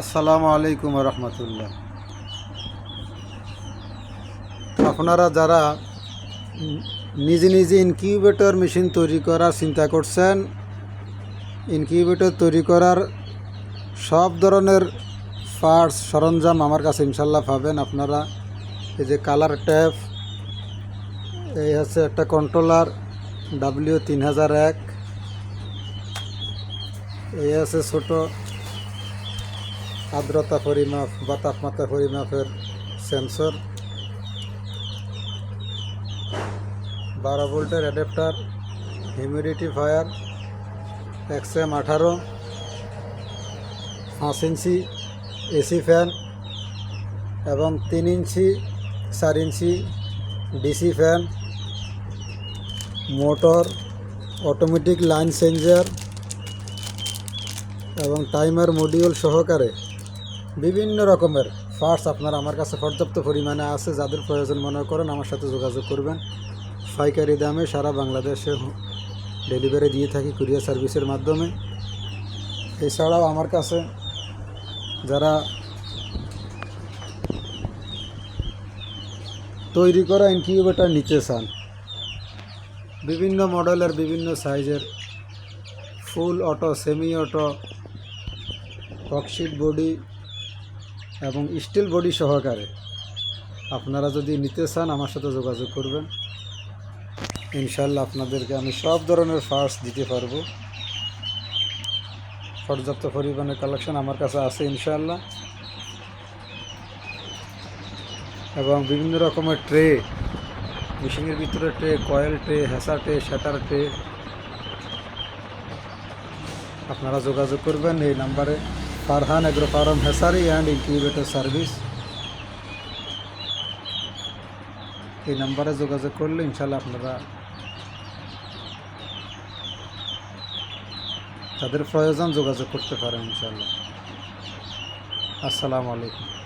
আসসালামু আলাইকুম রহমতুল্লাহ। আপনারা যারা নিজে নিজে ইনকিউবেটর মেশিন তৈরি করার চিন্তা করছেন ইনকিউবেটর তৈরি করার সব ধরনের পার্টস সরঞ্জাম আমার কাছে ইনশাল্লাহ পাবেন আপনারা। এই যে কালার ট্যাপ এই হচ্ছে একটা কন্ট্রোলার ডাব্লিউ তিন হাজার এক, এই আছে ছোটো আর্দ্রতা পরিমাপ বা তাপমাত্রা পরিমাপের সেন্সর বারো ভোল্টের adapter humidity fire X XM আঠারো, পাঁচ ইঞ্চি এসি ফ্যান এবং তিন ইঞ্চি, চার inch DC fan motor automatic line changer এবং টাইমার মডিউল সহকারে। বিভিন্ন রকমের পার্টস আপনার আমার কাছে পর্যাপ্ত পরিমাণে আছে, যাদের প্রয়োজন মনে করেন আমার সাথে যোগাযোগ করবেন। পাইকারি দামে সারা বাংলাদেশে ডেলিভারি দিয়ে থাকি কুরিয়ার সার্ভিসের মাধ্যমে। এছাড়াও আমার কাছে যারা তৈরি করা ইনকিউবেটার নিতে চান, বিভিন্ন মডেলের, বিভিন্ন সাইজের full auto semi auto cork sheet body এবং স্টিল বডি সহকারে। আপনারা যদি নিতে চান, আমার সাথে যোগাযোগ করবেন। ইনশাল্লাহ আপনাদেরকে আমি সব ধরনের ফার্স দিতে পারব। পর্যাপ্ত পরিমাণে কালেকশন আমার কাছে আছে ইনশাল্লাহ এবং বিভিন্ন রকমের ট্রে মেশিনের ভিতরে tray coil tray hatcher tray shutter tray আপনারা যোগাযোগ করবেন এই নাম্বারে Farhan agro farm hatchery and incubator service এই নাম্বারে যোগাযোগ করলে ইনশাল্লাহ আপনারা তাদের প্রয়োজন যোগাযোগ করতে পারেন ইনশাল্লাহ আসসালামু আলাইকুম